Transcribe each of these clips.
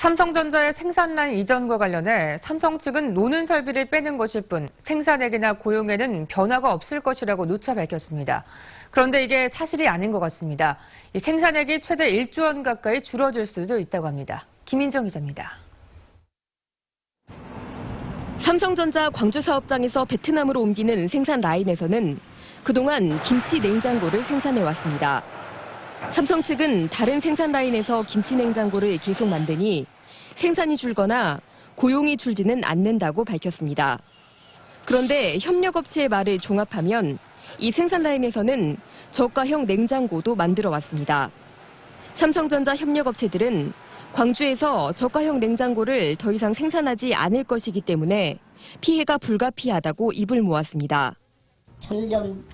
삼성전자의 생산라인 이전과 관련해 삼성 측은 노는 설비를 빼는 것일 뿐 생산액이나 고용에는 변화가 없을 것이라고 누차 밝혔습니다. 그런데 이게 사실이 아닌 것 같습니다. 이 생산액이 최대 1조 원 가까이 줄어들 수도 있다고 합니다. 김인정 기자입니다. 삼성전자 광주 사업장에서 베트남으로 옮기는 생산 라인에서는 그동안 김치 냉장고를 생산해 왔습니다. 삼성 측은 다른 생산 라인에서 김치 냉장고를 계속 만드니 생산이 줄거나 고용이 줄지는 않는다고 밝혔습니다. 그런데 협력업체의 말을 종합하면 이 생산 라인에서는 저가형 냉장고도 만들어 왔습니다. 삼성전자 협력업체들은 광주에서 저가형 냉장고를 더 이상 생산하지 않을 것이기 때문에 피해가 불가피하다고 입을 모았습니다. 점점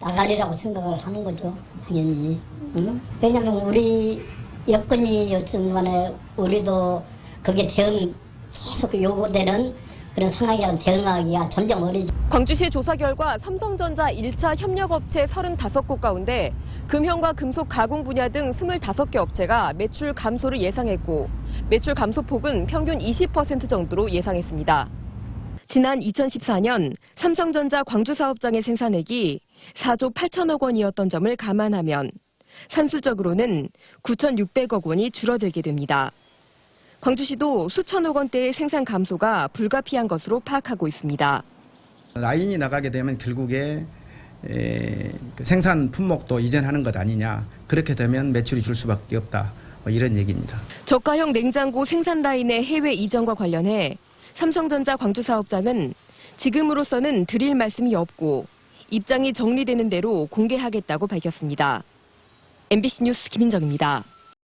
나가리라고 생각을 하는 거죠. 당연히. 응? 왜냐면 우리 여건이었던 간에 우리도 그게 대응 계속 요구되는 그런 상황에 대응하기가 점점 어려져. 광주시 조사 결과 삼성전자 1차 협력업체 35곳 가운데 금형과 금속 가공 분야 등 25개 업체가 매출 감소를 예상했고 매출 감소폭은 평균 20% 정도로 예상했습니다. 지난 2014년 삼성전자 광주 사업장의 생산액이 4조 8천억 원이었던 점을 감안하면 산술적으로는 9,600억 원이 줄어들게 됩니다. 광주시도 수천억 원대의 생산 감소가 불가피한 것으로 파악하고 있습니다. 라인이 나가게 되면 결국에 에, 그 생산 품목도 이전하는 것 아니냐. 그렇게 되면 매출이 줄 수밖에 없다. 뭐 이런 얘기입니다. 저가형 냉장고 생산 라인의 해외 이전과 관련해 삼성전자 광주 사업장은 지금으로서는 드릴 말씀이 없고 입장이 정리되는 대로 공개하겠다고 밝혔습니다. MBC 뉴스 김인정입니다.